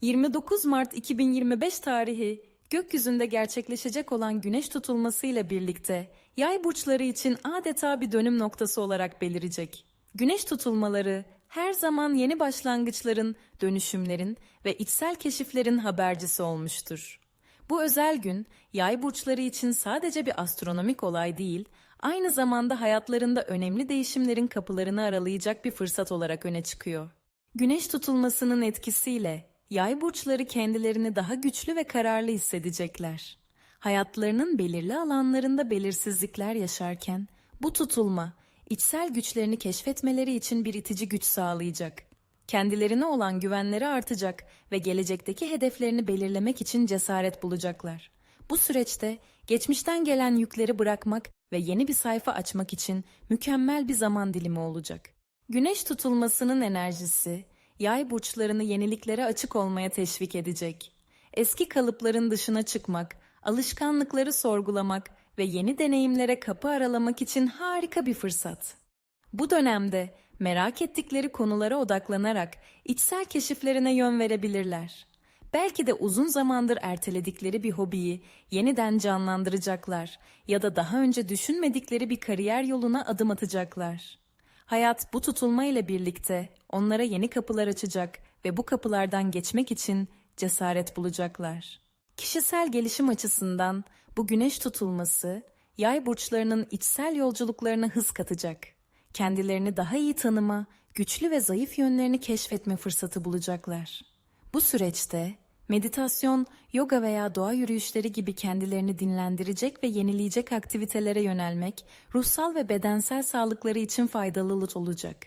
29 Mart 2025 tarihi gökyüzünde gerçekleşecek olan güneş tutulmasıyla birlikte yay burçları için adeta bir dönüm noktası olarak belirecek. Güneş tutulmaları her zaman yeni başlangıçların, dönüşümlerin ve içsel keşiflerin habercisi olmuştur. Bu özel gün yay burçları için sadece bir astronomik olay değil, aynı zamanda hayatlarında önemli değişimlerin kapılarını aralayacak bir fırsat olarak öne çıkıyor. Güneş tutulmasının etkisiyle yay burçları kendilerini daha güçlü ve kararlı hissedecekler. Hayatlarının belirli alanlarında belirsizlikler yaşarken bu tutulma içsel güçlerini keşfetmeleri için bir itici güç sağlayacak. Kendilerine olan güvenleri artacak ve gelecekteki hedeflerini belirlemek için cesaret bulacaklar. Bu süreçte geçmişten gelen yükleri bırakmak ve yeni bir sayfa açmak için mükemmel bir zaman dilimi olacak. Güneş tutulmasının enerjisi, yay burçlarını yeniliklere açık olmaya teşvik edecek. Eski kalıpların dışına çıkmak, alışkanlıkları sorgulamak ve yeni deneyimlere kapı aralamak için harika bir fırsat. Bu dönemde merak ettikleri konulara odaklanarak içsel keşiflerine yön verebilirler. Belki de uzun zamandır erteledikleri bir hobiyi yeniden canlandıracaklar ya da daha önce düşünmedikleri bir kariyer yoluna adım atacaklar. Hayat bu tutulma ile birlikte onlara yeni kapılar açacak ve bu kapılardan geçmek için cesaret bulacaklar. Kişisel gelişim açısından bu güneş tutulması yay burçlarının içsel yolculuklarına hız katacak. Kendilerini daha iyi tanıma, güçlü ve zayıf yönlerini keşfetme fırsatı bulacaklar. Bu süreçte meditasyon, yoga veya doğa yürüyüşleri gibi kendilerini dinlendirecek ve yenileyecek aktivitelere yönelmek, ruhsal ve bedensel sağlıkları için faydalı olacak.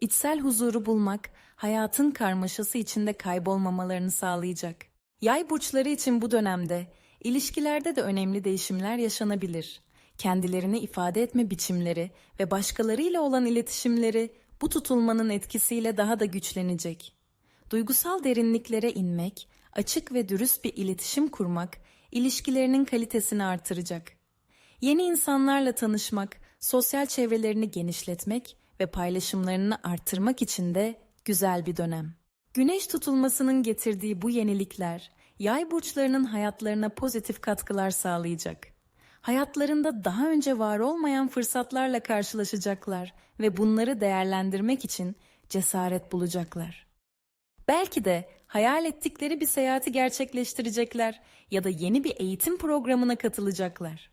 İçsel huzuru bulmak, hayatın karmaşası içinde kaybolmamalarını sağlayacak. Yay burçları için bu dönemde ilişkilerde de önemli değişimler yaşanabilir. Kendilerini ifade etme biçimleri ve başkalarıyla olan iletişimleri bu tutulmanın etkisiyle daha da güçlenecek. Duygusal derinliklere inmek, açık ve dürüst bir iletişim kurmak, ilişkilerinin kalitesini artıracak. Yeni insanlarla tanışmak, sosyal çevrelerini genişletmek ve paylaşımlarını arttırmak için de güzel bir dönem. Güneş tutulmasının getirdiği bu yenilikler, yay burçlarının hayatlarına pozitif katkılar sağlayacak. Hayatlarında daha önce var olmayan fırsatlarla karşılaşacaklar ve bunları değerlendirmek için cesaret bulacaklar. Belki de hayal ettikleri bir seyahati gerçekleştirecekler ya da yeni bir eğitim programına katılacaklar.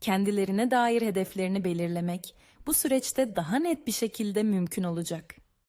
Kendilerine dair hedeflerini belirlemek bu süreçte daha net bir şekilde mümkün olacak.